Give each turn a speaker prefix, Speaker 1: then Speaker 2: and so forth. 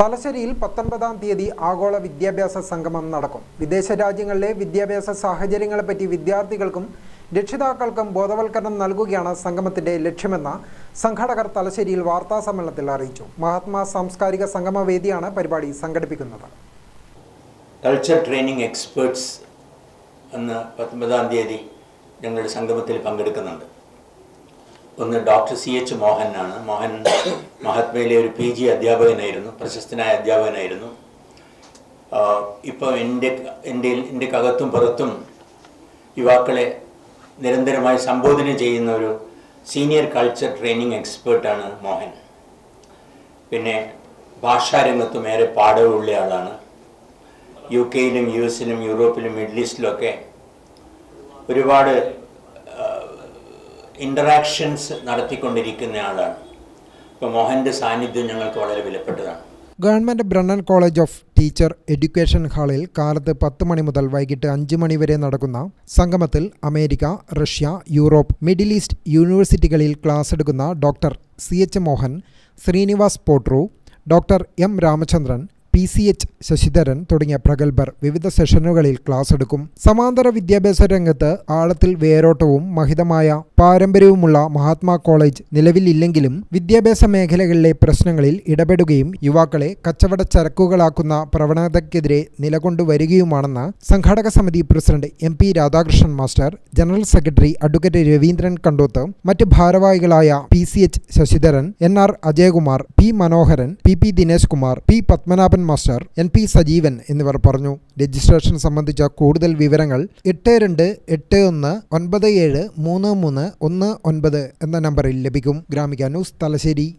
Speaker 1: തലശ്ശേരിയിൽ പത്തൊൻപതാം തീയതി ആഗോള വിദ്യാഭ്യാസ സംഗമം നടക്കും. വിദേശ രാജ്യങ്ങളിലെ വിദ്യാഭ്യാസ സാഹചര്യങ്ങളെപ്പറ്റി വിദ്യാർത്ഥികൾക്കും രക്ഷിതാക്കൾക്കും ബോധവൽക്കരണം നൽകുകയാണ് സംഗമത്തിന്റെ ലക്ഷ്യമെന്ന് സംഘാടകർ തലശ്ശേരിയിൽ വാർത്താ സമ്മേളനത്തിൽ അറിയിച്ചു. മഹാത്മാ സാംസ്കാരിക സംഗമവേദിയാണ് പരിപാടി സംഘടിപ്പിക്കുന്നത്.
Speaker 2: കൾച്ചർ ട്രെയിനിങ് എക്സ്പേർട്സ് അന്ന് പത്തൊമ്പതാം തീയതി ഞങ്ങളുടെ സംഗമത്തിൽ പങ്കെടുക്കുന്നുണ്ട്. ഒന്ന് ഡോക്ടർ സി എച്ച് മോഹനാണ്. മോഹൻ മഹാത്മയിലെ ഒരു പി ജി അധ്യാപകനായിരുന്നു. പ്രശസ്തനായ അധ്യാപകനായിരുന്നു. ഇപ്പോൾ എന്റെ എന്റെ എന്റെ കകത്തും പുറത്തും യുവാക്കളെ നിരന്തരമായി സംബോധന ചെയ്യുന്ന ഒരു സീനിയർ കൾച്ചർ ട്രെയിനിങ് എക്സ്പേർട്ടാണ് മോഹൻ. പിന്നെ ഭാഷാരംഗത്തും ഏറെ പാഠമുള്ള ആളാണ്. യു കെയിലും യു എസിലും യൂറോപ്പിലും മിഡിൽ ഈസ്റ്റിലുമൊക്കെ ഒരുപാട് ഇന്ററാക്ഷൻസ് നടത്തിക്കൊണ്ടിരിക്കുന്ന ആളാണ് അപ്പോൾ മോഹന്റെ സാന്നിധ്യം ഞങ്ങൾക്ക് വളരെ വിലപ്പെട്ടതാണ്.
Speaker 1: Government Brennen college of teacher education ഹാളിൽ കാലത്ത് പത്ത് മണി മുതൽ വൈകിട്ട് അഞ്ച് മണി വരെ നടക്കുന്ന സംഗമത്തിൽ America Russia Europe middle east യൂണിവേഴ്സിറ്റികളിൽ ക്ലാസ് എടുക്കുന്ന doctor C H Mohan Srinivas Potru doctor M Ramachandran P C H Sasidharan തുടങ്ങിയ പ്രഗത്ഭർ വിവിധ സെഷനുകളിൽ ക്ലാസ് എടുക്കും. സമാന്തര വിദ്യാഭ്യാസ രംഗത്ത് ആഴത്തിൽ വേരോട്ടവും മഹിതമായ പാരമ്പര്യവുമുള്ള മഹാത്മാ കോളേജ് നിലവിലില്ലെങ്കിലും വിദ്യാഭ്യാസ മേഖലകളിലെ പ്രശ്നങ്ങളിൽ ഇടപെടുകയും യുവാക്കളെ കച്ചവട ചരക്കുകളാക്കുന്ന പ്രവണതയ്ക്കെതിരെ നിലകൊണ്ടുവരികയുമാണെന്ന് സംഘാടക സമിതി president M P Radhakrishnan master general secretary advocate Raveendran Kandoth മറ്റ് ഭാരവാഹികളായ P C H Sasidharan N R Ajayakumar P Manoharan P P Dinesh Kumar P Padmanabhan master N P Sajeevan എന്നിവർ പറഞ്ഞു. രജിസ്ട്രേഷൻ സംബന്ധിച്ച കൂടുതൽ വിവരങ്ങൾ എട്ട് രണ്ട് എട്ട് ഒന്ന് ഒൻപത് ഏഴ് മൂന്ന് മൂന്ന് ഒന്ന് ഒൻപത് എന്ന നമ്പറിൽ ലഭിക്കും. ഗ്രാമിക ന്യൂസ് തലശ്ശേരി.